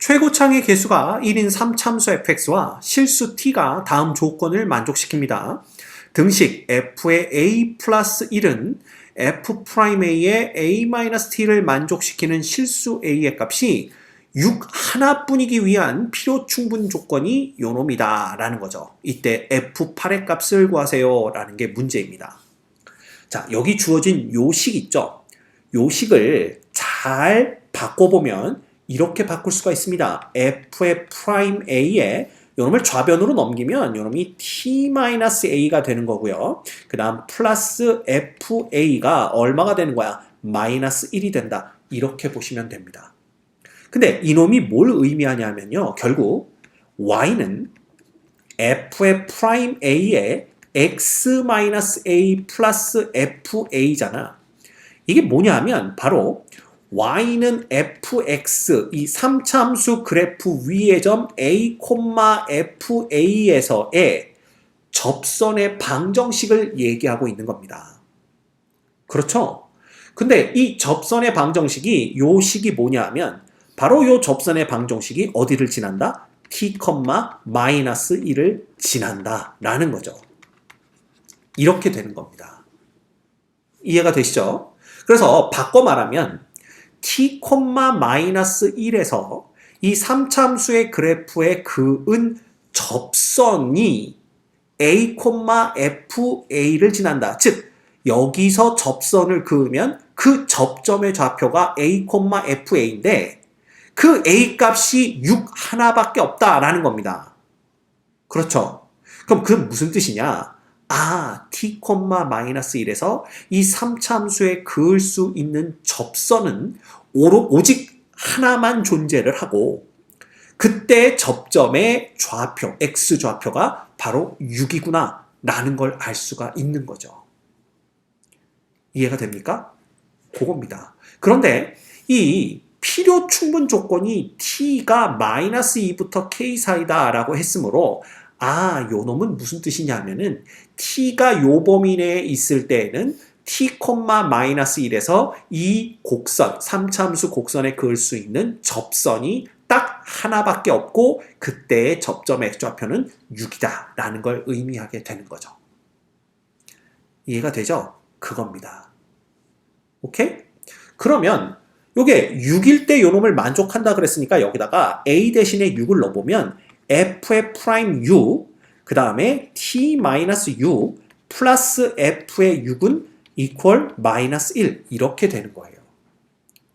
최고창의 개수가 1인 3참수 fx와 실수 t가 다음 조건을 만족시킵니다. 등식 f의 a 플러스 1은 f 프라임 a의 a-t를 만족시키는 실수 a의 값이 6 하나뿐이기 위한 필요 충분 조건이 요놈이다 라는 거죠. 이때 f8의 값을 구하세요 라는 게 문제입니다. 자, 여기 주어진 요식 있죠? 요식을 잘 바꿔보면 이렇게 바꿀 수가 있습니다. f의 프라임 a에 요놈을 좌변으로 넘기면 요놈이 t-a가 되는 거고요. 그 다음 플러스 fa가 얼마가 되는 거야? 마이너스 1이 된다. 이렇게 보시면 됩니다. 근데 이놈이 뭘 의미하냐면요. 결국 y는 f의 프라임 a에 x-a 플러스 fa잖아. 이게 뭐냐면 바로 y는 fx 이 3참수 그래프 위의 점 a, fa에서의 접선의 방정식을 얘기하고 있는 겁니다. 그렇죠? 근데 이 접선의 방정식이 요 식이 뭐냐면 바로 요 접선의 방정식이 어디를 지난다? t, 마이너스 1을 지난다 라는 거죠. 이렇게 되는 겁니다. 이해가 되시죠? 그래서 바꿔 말하면 t, 마이너스 1에서 이 3참수의 그래프의 그은 접선이 a, fa를 지난다. 즉 여기서 접선을 그으면 그 접점의 좌표가 a, fa인데 그 a 값이 6 하나밖에 없다라는 겁니다. 그렇죠? 그럼 그 무슨 뜻이냐? 아, t, 마이너스 1에서 이 3참수에 그을 수 있는 접선은 오직 하나만 존재를 하고 그때 접점의 좌표, x 좌표가 바로 6이구나 라는 걸 알 수가 있는 거죠. 이해가 됩니까? 그겁니다. 그런데 이 필요 충분 조건이 t가 마이너스 2부터 k 사이다 라고 했으므로 아, 요 놈은 무슨 뜻이냐면은 t가 요 범위 내에 있을 때에는 t, 마이너스 1에서 이 곡선, 3참수 곡선에 그을 수 있는 접선이 딱 하나밖에 없고 그때의 접점의 좌표는 6이다 라는 걸 의미하게 되는 거죠. 이해가 되죠? 그겁니다. 오케이? 그러면 요게 6일 때 요놈을 만족한다 그랬으니까 여기다가 a 대신에 6을 넣어보면 f의 프라임 u 그 다음에 t-u 플러스 f의 6은 equal 마이너스 1 이렇게 되는 거예요.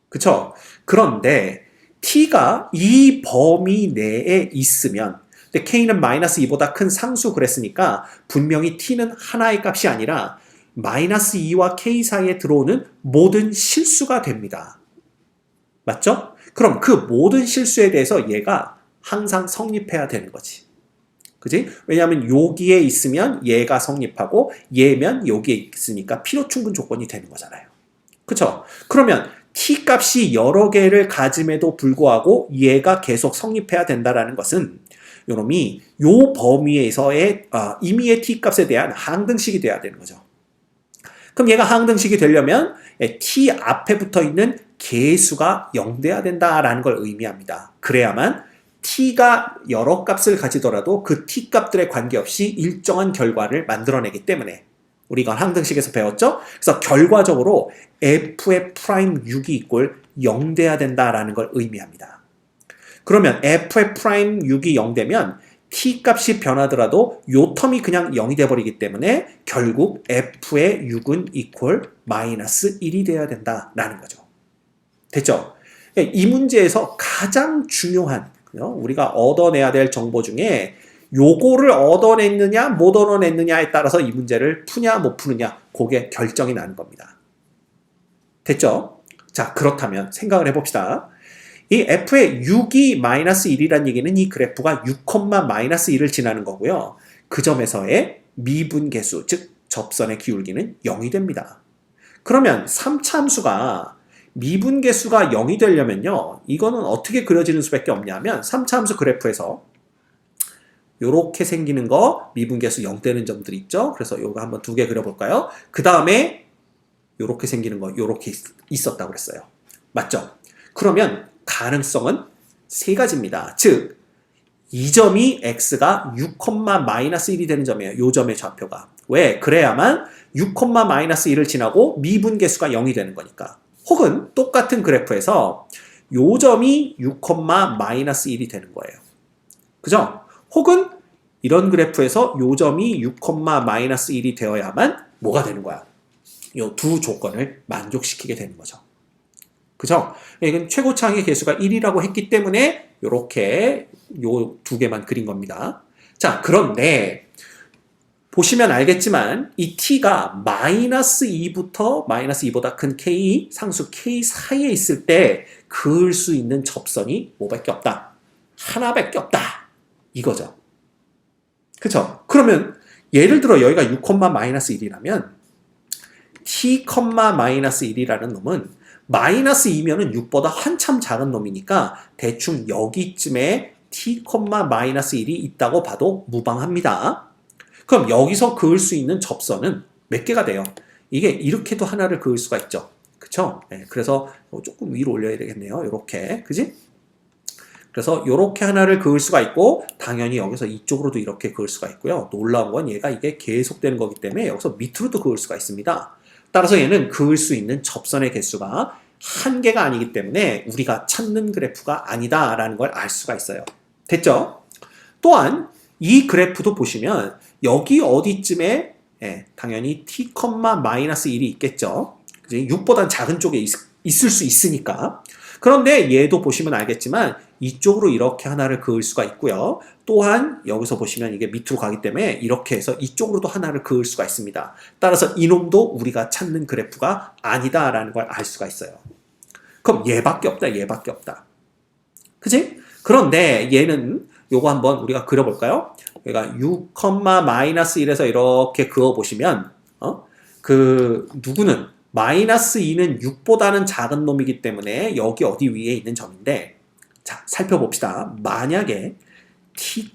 그쵸? 그런데 t가 이 범위 내에 있으면 근데 k는 마이너스 2보다 큰 상수 그랬으니까 분명히 t는 하나의 값이 아니라 마이너스 2와 k 사이에 들어오는 모든 실수가 됩니다. 맞죠? 그럼 그 모든 실수에 대해서 얘가 항상 성립해야 되는 거지. 그지? 왜냐하면 여기에 있으면 얘가 성립하고 얘면 여기에 있으니까 필요 충분 조건이 되는 거잖아요. 그쵸? 그러면 t 값이 여러 개를 가짐에도 불구하고 얘가 계속 성립해야 된다라는 것은 요놈이 요 범위에서의 어, 임의의 t 값에 대한 항등식이 돼야 되는 거죠. 그럼 얘가 항등식이 되려면 t 앞에 붙어 있는 개수가 0 돼야 된다라는 걸 의미합니다. 그래야만 t가 여러 값을 가지더라도 그 t 값들에 관계없이 일정한 결과를 만들어내기 때문에 우리가 항등식에서 배웠죠? 그래서 결과적으로 f의 프라임 6이 이꼴 0 돼야 된다라는 걸 의미합니다. 그러면 f의 프라임 6이 0 되면 t 값이 변하더라도 요 텀이 그냥 0이 돼버리기 때문에 결국 f의 6은 이꼴 마이너스 1이 돼야 된다라는 거죠. 됐죠? 이 문제에서 가장 중요한 우리가 얻어내야 될 정보 중에 요거를 얻어냈느냐 못 얻어냈느냐에 따라서 이 문제를 푸냐 못 푸느냐 그게 결정이 나는 겁니다. 됐죠? 자 그렇다면 생각을 해봅시다. 이 f의 6이 마이너스 1이란 얘기는 이 그래프가 6, 마이너스 1을 지나는 거고요. 그 점에서의 미분계수 즉 접선의 기울기는 0이 됩니다. 그러면 3차함수가 미분계수가 0이 되려면요. 이거는 어떻게 그려지는 수밖에 없냐면 3차 함수 그래프에서 이렇게 생기는 거 미분계수 0 되는 점들 있죠. 그래서 이거 한번 두 개 그려볼까요? 그 다음에 이렇게 생기는 거 이렇게 있었다고 그랬어요. 맞죠? 그러면 가능성은 세 가지입니다. 즉, 이 점이 x가 6,-1이 되는 점이에요. 요 점의 좌표가. 왜? 그래야만 6,-1을 지나고 미분계수가 0이 되는 거니까. 혹은 똑같은 그래프에서 요 점이 6,-1이 되는 거예요. 그죠? 혹은 이런 그래프에서 요 점이 6,-1이 되어야만 뭐가 되는 거야? 요 두 조건을 만족시키게 되는 거죠. 그죠? 이건 최고차항의 개수가 1이라고 했기 때문에 이렇게 요 두 개만 그린 겁니다. 자, 그런데 보시면 알겠지만 이 t가 마이너스 2부터 마이너스 2보다 큰 k, 상수 k 사이에 있을 때 그을 수 있는 접선이 뭐밖에 없다? 하나밖에 없다. 이거죠. 그쵸? 그러면 예를 들어 여기가 6,-1이라면 t, 마이너스 1이라는 놈은 마이너스 2면은 6보다 한참 작은 놈이니까 대충 여기쯤에 t, 마이너스 1이 있다고 봐도 무방합니다. 그럼 여기서 그을 수 있는 접선은 몇 개가 돼요? 이게 이렇게도 하나를 그을 수가 있죠. 그쵸? 네, 그래서 조금 위로 올려야 되겠네요. 이렇게. 그지? 그래서 이렇게 하나를 그을 수가 있고 당연히 여기서 이쪽으로도 이렇게 그을 수가 있고요. 놀라운 건 얘가 이게 계속되는 거기 때문에 여기서 밑으로도 그을 수가 있습니다. 따라서 얘는 그을 수 있는 접선의 개수가 한 개가 아니기 때문에 우리가 찾는 그래프가 아니다라는 걸 알 수가 있어요. 됐죠? 또한 이 그래프도 보시면 여기 어디쯤에 예, 당연히 t, 마이너스 1이 있겠죠. 그지? 6보단 작은 쪽에 있, 있을 수 있으니까. 그런데 얘도 보시면 알겠지만 이쪽으로 이렇게 하나를 그을 수가 있고요. 또한 여기서 보시면 이게 밑으로 가기 때문에 이렇게 해서 이쪽으로도 하나를 그을 수가 있습니다. 따라서 이놈도 우리가 찾는 그래프가 아니다라는 걸 알 수가 있어요. 그럼 얘밖에 없다, 얘밖에 없다. 그지? 그런데 얘는 요거 한번 우리가 그려볼까요? 여기가 6, 마이너스 1에서 이렇게 그어보시면, 어? 그, 누구는 마이너스 2는 6보다는 작은 놈이기 때문에 여기 어디 위에 있는 점인데, 자, 살펴봅시다. 만약에 t,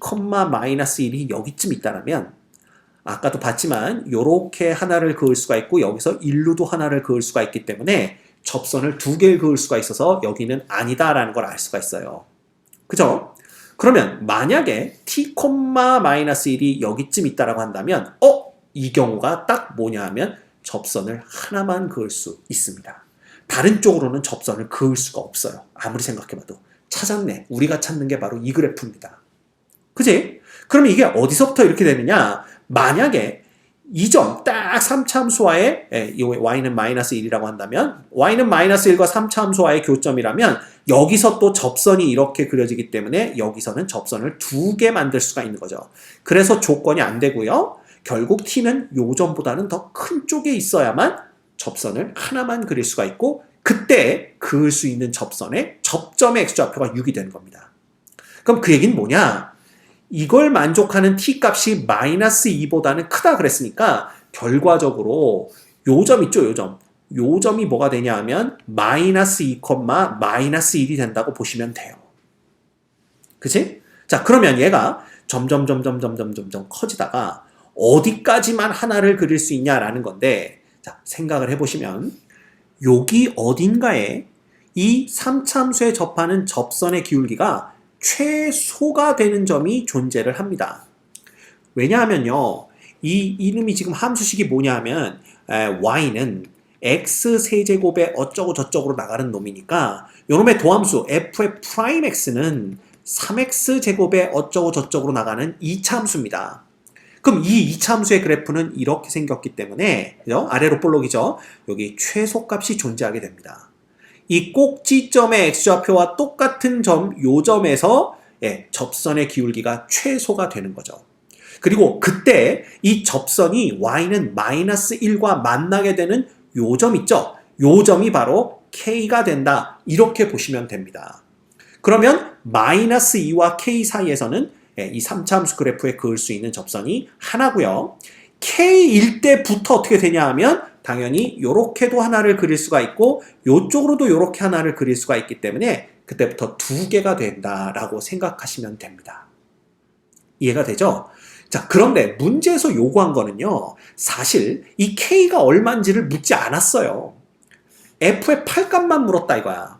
마이너스 1이 여기쯤 있다면, 아까도 봤지만, 요렇게 하나를 그을 수가 있고, 여기서 1루도 하나를 그을 수가 있기 때문에, 접선을 두 개를 그을 수가 있어서 여기는 아니다라는 걸 알 수가 있어요. 그죠? 그러면 만약에 t, 마이너스 1이 여기쯤 있다라고 한다면 어? 이 경우가 딱 뭐냐 하면 접선을 하나만 그을 수 있습니다. 다른 쪽으로는 접선을 그을 수가 없어요. 아무리 생각해봐도. 찾았네. 우리가 찾는 게 바로 이 그래프입니다. 그지? 그러면 이게 어디서부터 이렇게 되느냐? 만약에 이점딱 3차함수와의 예, 이 y는 마이너스 1이라고 한다면 y는 마이너스 1과 3차함수와의 교점이라면 여기서 또 접선이 이렇게 그려지기 때문에 여기서는 접선을 두 개 만들 수가 있는 거죠. 그래서 조건이 안 되고요. 결국 t는 요 점보다는 더 큰 쪽에 있어야만 접선을 하나만 그릴 수가 있고 그때 그을 수 있는 접선의 접점의 x좌표가 6이 되는 겁니다. 그럼 그 얘기는 뭐냐? 이걸 만족하는 t 값이 마이너스 2보다는 크다 그랬으니까 결과적으로 요점 있죠, 요 점. 요 점이 뭐가 되냐 하면 마이너스 2, 마이너스 1이 된다고 보시면 돼요. 그치? 자, 그러면 얘가 점점, 점점, 점점, 점점 커지다가 어디까지만 하나를 그릴 수 있냐라는 건데, 자, 생각을 해보시면, 여기 어딘가에 이 3참수에 접하는 접선의 기울기가 최소가 되는 점이 존재를 합니다. 왜냐하면요, 이 이름이 지금 함수식이 뭐냐 하면, y는 x 세제곱에 어쩌고 저쩌고로 나가는 놈이니까 요놈의 도함수 f의 프라임 x는 3x 제곱에 어쩌고 저쩌고로 나가는 2차 함수입니다. 그럼 이 2차 함수의 그래프는 이렇게 생겼기 때문에 그죠? 아래로 볼록이죠. 여기 최소값이 존재하게 됩니다. 이 꼭지점의 x좌표와 똑같은 점, 요 점에서 예, 접선의 기울기가 최소가 되는 거죠. 그리고 그때 이 접선이 y는 마이너스 1과 만나게 되는 요 점 있죠? 요 점이 바로 k가 된다. 이렇게 보시면 됩니다. 그러면 마이너스 2와 k 사이에서는 예, 이 3차 함수 그래프에 그을 수 있는 접선이 하나고요. k일 때부터 어떻게 되냐 하면 당연히 요렇게도 하나를 그릴 수가 있고 요쪽으로도 요렇게 하나를 그릴 수가 있기 때문에 그때부터 두 개가 된다라고 생각하시면 됩니다. 이해가 되죠? 자, 그런데 문제에서 요구한 거는요, 사실 이 K가 얼마인지를 묻지 않았어요. F의 8값만 물었다 이거야.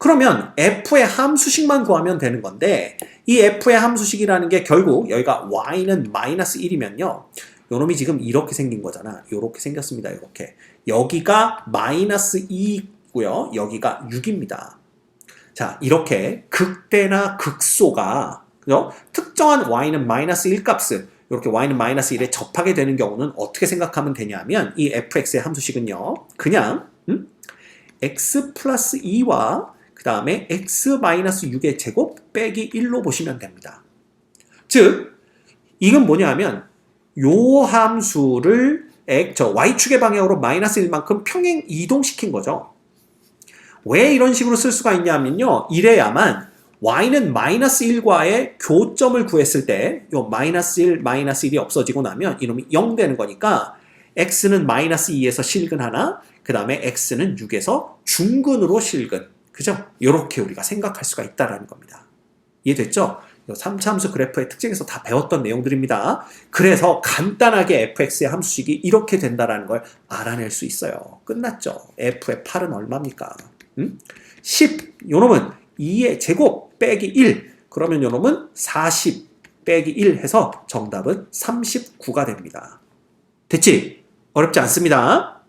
그러면 f의 함수식만 구하면 되는 건데 이 f의 함수식이라는 게 결국 여기가 y는 마이너스 1이면요. 요놈이 지금 이렇게 생긴 거잖아. 이렇게 생겼습니다. 이렇게. 여기가 마이너스 2고요. 여기가 6입니다. 자, 이렇게 극대나 극소가 그죠? 특정한 y는 마이너스 1 값을 이렇게 y는 마이너스 1에 접하게 되는 경우는 어떻게 생각하면 되냐면 이 fx의 함수식은요. 그냥 음? x 플러스 2와 그 다음에 x 마이너스 6의 제곱 빼기 1로 보시면 됩니다. 즉 이건 뭐냐면 요 함수를 x, 저 y축의 방향으로 마이너스 1만큼 평행 이동시킨 거죠. 왜 이런 식으로 쓸 수가 있냐면요. 이래야만 y는 마이너스 1과의 교점을 구했을 때 요 마이너스 1, 마이너스 1이 없어지고 나면 이놈이 0 되는 거니까 x는 마이너스 2에서 실근 하나, 그 다음에 x는 6에서 중근으로 실근. 그죠? 이렇게 우리가 생각할 수가 있다라는 겁니다. 이해됐죠? 3차함수 그래프의 특징에서 다 배웠던 내용들입니다. 그래서 간단하게 fx의 함수식이 이렇게 된다라는 걸 알아낼 수 있어요. 끝났죠? f의 8은 얼마입니까? 음? 10. 요놈은 2의 제곱 빼기 1. 그러면 요놈은 40 빼기 1 해서 정답은 39가 됩니다. 됐지? 어렵지 않습니다.